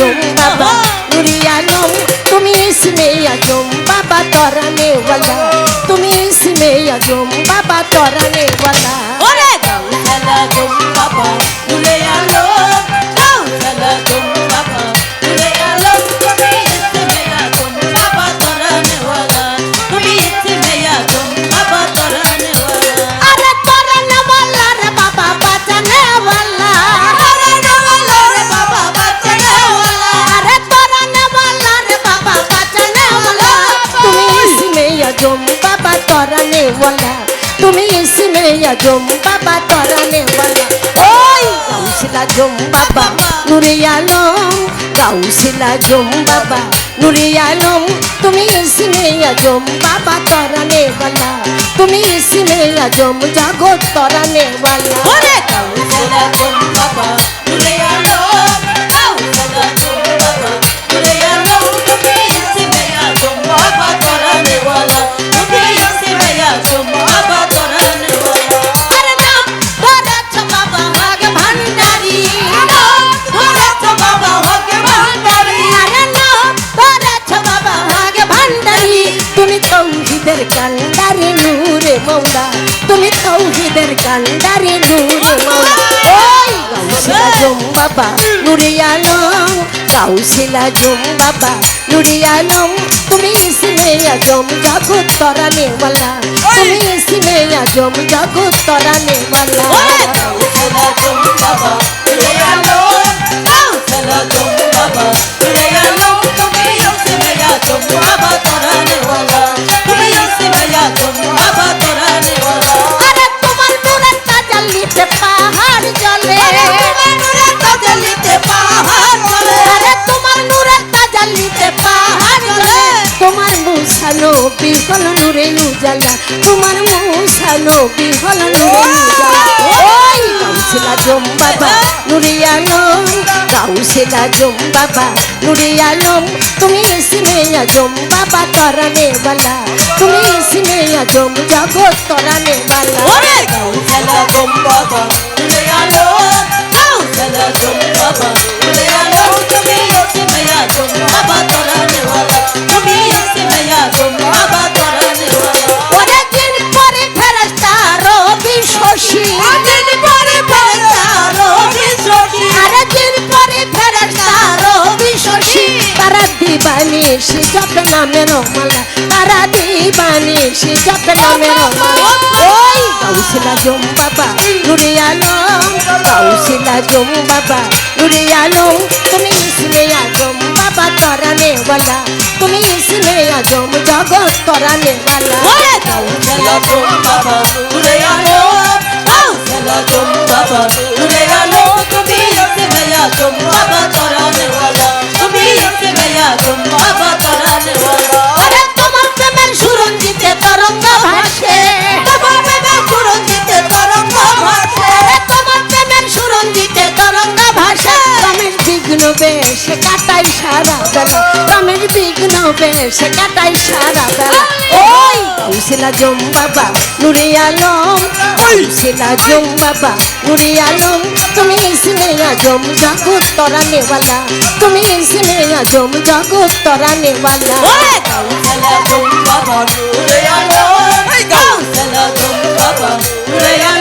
আজম বাবা আজম বাবা তরানে ওয়ালা। ওই গাউসিলা জম বাবা নুরে আলম, গাউসিলা জম বাবা নুরে আলম, তুমি ইসমে আজম বাবা তরানে বলা তুমি ইসমে আজম জগৎ তরানে বলা ওরে গাউসালা জম বাবা মৌলা তুমি তৌহিদের কান্ডারি নূরে। মৌলা ওই গাউসিলা জম বাবা নুরে আলম গাউসিলা জম বাবা নুরে আলম তুমি ইসমে আজম জগৎ তরানে ওয়ালা তুমি ইসমে আজম জগৎ তরানে ওয়ালা ওরে! জম বাবা তুলে আলো মুসানো বিহল নূরে নুজালা তোমার মুসানো বিহল নূরে নুজালা। জম বাবা নুরে আলম কাউসেলা জম বাবা নুরে আলম তুমি ইসমে আজম বাবা তরানে বালা তুমি ইসমে আজম জগৎ তরানে বালা তারা দিবানি সে জপ নামে রমালা তারা দিবানি সে জপ নামে রমালা। ওই গাউসিলা জম বাবা নুরে আলম গাউসিলা জম বাবা নুরে আলম তুমি ইসমে আজম বাবা তরানে ওয়ালা তুমি ইসমে আজম জগৎ তরানে ওয়ালা ওরে গাউসালা জম বাবা তুলে আলো গাউসালা জম বাবা তুলে আলো তুমি ইচ্ছে মেয়া জম বাবা তরানে ওয়ালা বেশে কাটাই সারা বেলা। রমেশ বিঘ্ন বেশে কাটাই সারা বেলা ওই গাউসিলা জম বাবা নুরে আলম। গাউসিলা জম বাবা নুরে আলম। তুমি ইসমে আজম জগৎ তরানে ওয়ালা তুমি ইসমে আজম জগৎ জম বাবা নুরে আলম। জম বাবা নুরে আলো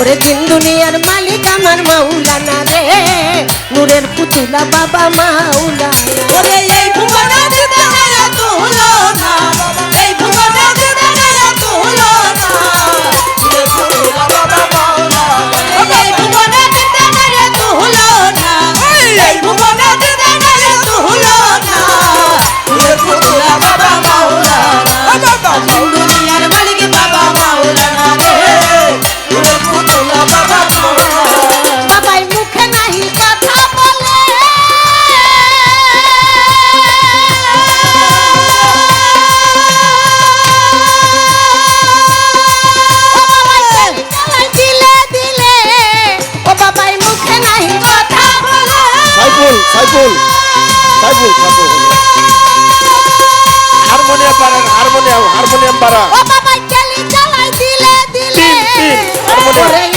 ওরে দিন দুনিয়ার মালিক আমার মাওলানা রে। নূরের পুতুলা বাবা মাওলানা ওরে এই ভুবনে সাইফুল সাইফুল সাইফুল হারমোনিয়াম পারেন হারমোনিয়াম হারমোনিয়াম পারা ও বাবা চালি চালাই দিলে দিলে। হারমোনিয়াম।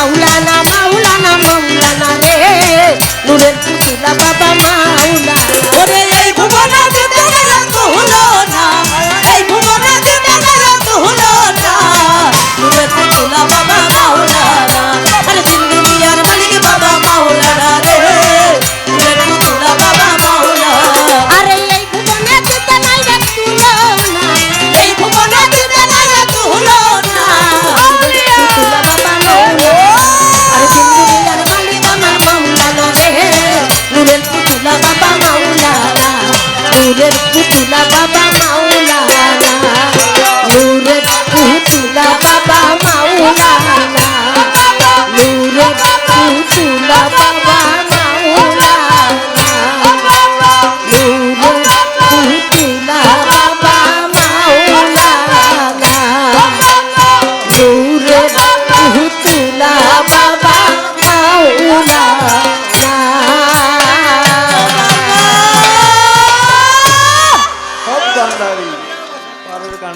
মাওলানা মাওলানা মাওলানা রে। নূরের পুতুলা বাবা মাওলানা। ওরে এই ভুবনা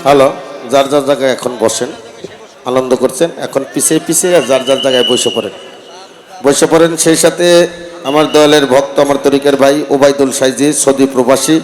হ্যালো, যার যার জায়গায় এখন বসেন, আনন্দ করছেন, এখন পিছিয়ে পিছিয়ে যার যার জায়গায় বসে পড়েন। বসে পড়েন সেই সাথে আমার দলের ভক্ত, আমার তরিকের ভাই ওবায়দুল সাইজি, সৌদি প্রবাসী